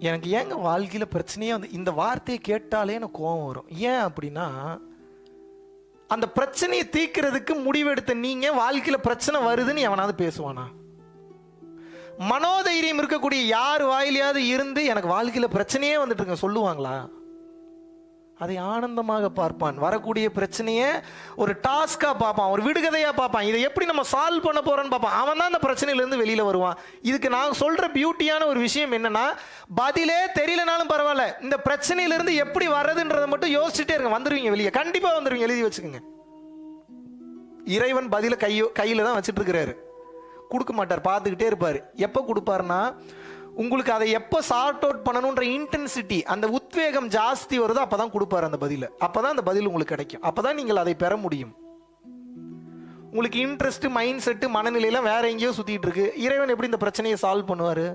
எனக்கு ஏங்க வாழ்க்கையில் பிரச்சனையே வந்து இந்த வார்த்தையை கேட்டாலே எனக்கு கோவம் வரும். ஏன் அப்படின்னா அந்த பிரச்சனையை தீர்க்கறதுக்கு முடிவெடுத்த நீங்க வாழ்க்கையில் பிரச்சனை வருதுன்னு எவனாவது பேசுவானா? மனோதைரியம் இருக்கக்கூடிய யார் வாயிலையாவது இருந்து எனக்கு வாழ்க்கையில் பிரச்சனையே வந்துட்டு இருக்க சொல்லுவாங்களா? அதை ஆனந்தமாக பார்ப்பான். வரக்கூடிய பிரச்சனையை ஒரு டாஸ்காக பார்ப்பான். ஒரு விடுகதையாக பார்ப்பான். இதை எப்படி நம்ம சால்வ் பண்ண போகிறோன்னு பார்ப்பான். அவன் தான் அந்த பிரச்சனையிலேருந்து வெளியில் வருவான். இதுக்கு நான் சொல்கிற பியூட்டியான ஒரு விஷயம் என்னென்னா பதிலே தெரியலனாலும் பரவாயில்ல. இந்த பிரச்சனையிலேருந்து எப்படி வர்றதுன்றதை மட்டும் யோசிச்சுட்டே இருங்க. வந்துடுவீங்க வெளியே. கண்டிப்பாக வந்துடுவீங்க எழுதி வச்சுக்கோங்க. இறைவன் பதில கையோ கையில் தான் வச்சுட்டு இருக்கிறாரு. கொடுக்க மாட்டார். பார்த்துக்கிட்டே இருப்பார். எப்போ கொடுப்பாருன்னா உங்களுக்கு அதை எப்போ சார்ட் அவுட் பண்ணணுன்ற இன்டென்சிட்டி அந்த உத்வேகம் ஜாஸ்தி வருதோ அப்போ தான் கொடுப்பாரு அந்த பதில். அப்போ தான் அந்த பதில் உங்களுக்கு கிடைக்கும். அப்போ தான் நீங்கள் அதை பெற முடியும். உங்களுக்கு இன்ட்ரெஸ்ட் மைண்ட் செட்டு மனநிலையெல்லாம் வேற எங்கேயோ சுற்றிட்டு இருக்கு. இறைவன் எப்படி இந்த பிரச்சனையை சால்வ் பண்ணுவார்?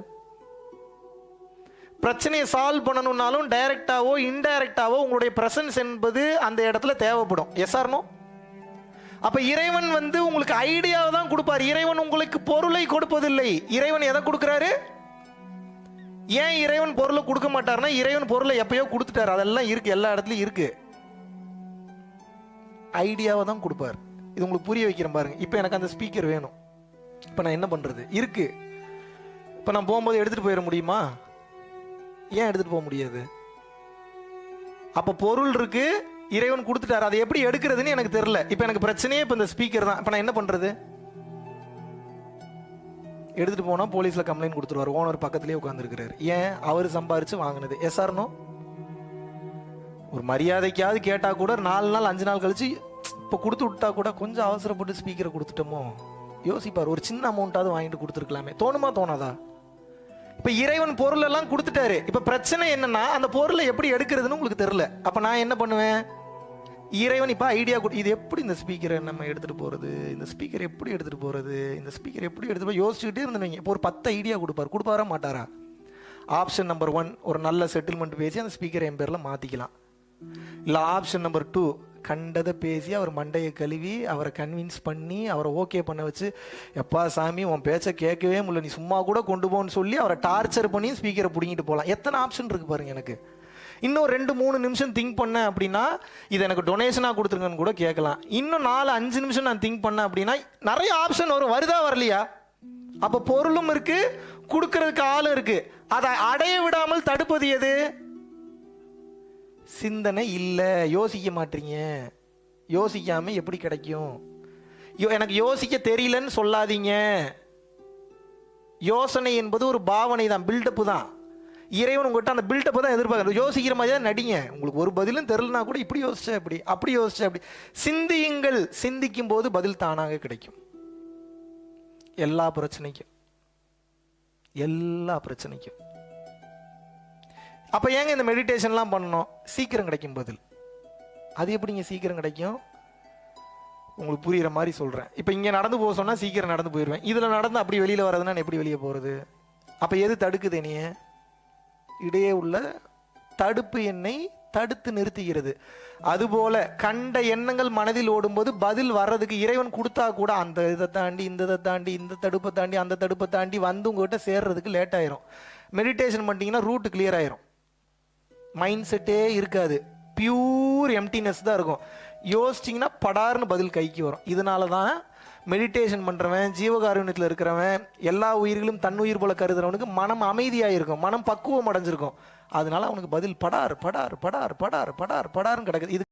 பிரச்சனையை சால்வ் பண்ணணும்னாலும் டைரக்டாவோ இன்டைரக்டாவோ உங்களுடைய பிரசன்ஸ் என்பது அந்த இடத்துல தேவைப்படும். எஸ்ஆர்னோ அப்ப இறைவன் வந்து உங்களுக்கு ஐடியாவை தான் கொடுப்பார். இறைவன் உங்களுக்கு பொருளை கொடுப்பதில்லை. இறைவன் எதை கொடுக்கிறாரு? ஏன் இறைவன் பொருளை கொடுக்க மாட்டார்னா இறைவன் பொருளை எப்பயோ கொடுத்துட்டாரு. அதெல்லாம் இருக்கு எல்லா இடத்துலயும் இருக்கு. ஐடியாவை தான் கொடுப்பார். இது உங்களுக்கு புரிய வைக்கிறேன் பாருங்க. இப்போ எனக்கு அந்த ஸ்பீக்கர் வேணும். இப்போ நான் என்ன பண்ணுறது இருக்கு. இப்போ நான் போகும்போது எடுத்துட்டு போயிட முடியுமா? ஏன் எடுத்துட்டு போக முடியாது? அப்போ பொருள் இருக்கு இறைவன் கொடுத்துட்டாரு. அதை எப்படி எடுக்கிறதுன்னு எனக்கு தெரியல. இப்போ எனக்கு பிரச்சனையே இப்போ இந்த ஸ்பீக்கர் தான். இப்போ நான் என்ன பண்ணுறது எடுத்துகிட்டு போனால் போலீஸில் கம்ப்ளைண்ட் கொடுத்துருவார். ஓனர் பக்கத்துலேயே உட்காந்துருக்கிறார் ஏன்? அவர் சம்பாரித்து வாங்கினது. எஸ்ஆர்னோ ஒரு மரியாதைக்காவது கேட்டால் கூட நாலு நாள் அஞ்சு நாள் கழித்து இப்போ கொடுத்து விட்டா கூட கொஞ்சம் அவசரப்பட்டு ஸ்பீக்கரை கொடுத்துட்டோமோ? யோசிப்பார். ஒரு சின்ன அமௌண்ட்டாவது வாங்கிட்டு கொடுத்துருக்கலாமே. தோணுமா தோணாதா? இப்போ இறைவன் பொருள் எல்லாம் கொடுத்துட்டாரு. இப்போ பிரச்சனை என்னன்னா அந்த பொருளை எப்படி எடுக்கிறதுன்னு உங்களுக்கு தெரியல. அப்போ நான் என்ன பண்ணுவேன்? இறைவன் இப்போ ஐடியா கொடு இது எப்படி இந்த ஸ்பீக்கரை நம்ம எடுத்துகிட்டு போகிறது இந்த ஸ்பீக்கர் எப்படி எடுத்துகிட்டு போகிறது இந்த ஸ்பீக்கர் எப்படி எடுத்துகிட்டு போய் யோசிச்சுக்கிட்டே இருந்தீங்க இப்போ ஒரு பத்து ஐடியா கொடுப்பாரு. கொடுப்பாரா மாட்டாரா? ஆப்ஷன் நம்பர் ஒன் ஒரு நல்ல செட்டில்மெண்ட் பேசி அந்த ஸ்பீக்கரை என் பேரில் மாற்றிக்கலாம் இல்லை ஆப்ஷன் நம்பர் டூ கண்டதை பேசி அவர் மண்டையை கழுவி அவரை கன்வின்ஸ் பண்ணி அவரை ஓகே பண்ண வச்சு எப்பா சாமி உன் பேச்சை கேட்கவே முடியல. நீ சும்மா கூட கொண்டு போன்னு சொல்லி அவரை டார்ச்சர் பண்ணி ஸ்பீக்கரை பிடிங்கிட்டு போகலாம் எத்தனை ஆப்ஷன் இருக்குது பாருங்க எனக்கு. இன்னும் ரெண்டு மூணு நிமிஷம் திங்க் பண்ணேன் அப்படின்னா இது எனக்கு டொனேஷனாக கொடுத்துருங்கன்னு கூட கேட்கலாம். இன்னும் நாலு அஞ்சு நிமிஷம் நான் திங்க் பண்ணேன் அப்படின்னா நிறைய ஆப்ஷன் வரும். வருதா வரலையா? அப்போ பொருளும் இருக்கு கொடுக்கறதுக்கு ஆளும் இருக்கு. அதை அடைய விடாமல் தடுப்பது எது? சிந்தனை இல்லை. யோசிக்க மாட்டீங்க. யோசிக்காம எப்படி கிடைக்கும்? யோ எனக்கு யோசிக்க தெரியலன்னு சொல்லாதீங்க. யோசனை என்பது ஒரு பாவனை தான் பில்டப்பு தான். இறைவன் உங்கள்கிட்ட அந்த பில்டப்பை தான் எதிர்பார்க்குறது யோசிக்கிற மாதிரி தான் நடிங்க. உங்களுக்கு ஒரு பதிலும் தெரிலனா கூட இப்படி யோசிச்சேன் அப்படி அப்படி யோசிச்சேன் அப்படி சிந்தியுங்கள். சிந்திக்கும் போது பதில் தானாக கிடைக்கும். எல்லா பிரச்சனைக்கும். எல்லா பிரச்சனைக்கும். அப்போ ஏங்க இந்த மெடிடேஷன்லாம் பண்ணணும்? சீக்கிரம் கிடைக்கும் பதில். அது எப்படிங்க சீக்கிரம் கிடைக்கும்? உங்களுக்கு புரிகிற மாதிரி சொல்கிறேன் இப்போ இங்கே நடந்து போக சொன்னால் சீக்கிரம் நடந்து போயிடுவேன் இதில் நடந்து அப்படி வெளியில் வர்றதுன்னா நான் எப்படி வெளியே போகிறது அப்போ எது தடுக்குது என்னைய? இடையே உள்ள தடுப்பு எண்ணை தடுத்து நிறுத்துகிறது. அதுபோல கண்ட எண்ணங்கள் மனதில் ஓடும்போது பதில் வர்றதுக்கு இறைவன் கொடுத்தா கூட அந்த இதை தாண்டி இந்த இதை தாண்டி இந்த தடுப்பை தாண்டி அந்த தடுப்பை தாண்டி வந்து உங்ககிட்ட சேர்றதுக்கு லேட் ஆயிரும். மெடிடேஷன் பண்ணிட்டீங்கன்னா ரூட் கிளியர் ஆயிரும். மைண்ட் செட்டே இருக்காது. பியூர் எம்டினஸ் தான் இருக்கும். யோசிச்சிங்கன்னா படார்னு பதில் கைக்கு வரும். இதனால தான் மெடிடேஷன் பண்ணுறவன் ஜீவகாருண்யத்தில் இருக்கிறவன் எல்லா உயிர்களும் தன்னுயிர் போல கருதுறவனுக்கு மனம் அமைதியாக இருக்கும் மனம் பக்குவம் அடைஞ்சிருக்கும். அதனால அவனுக்கு பதில் படார் படார் படார் படார் படார் படார்னு கிடக்குது. இது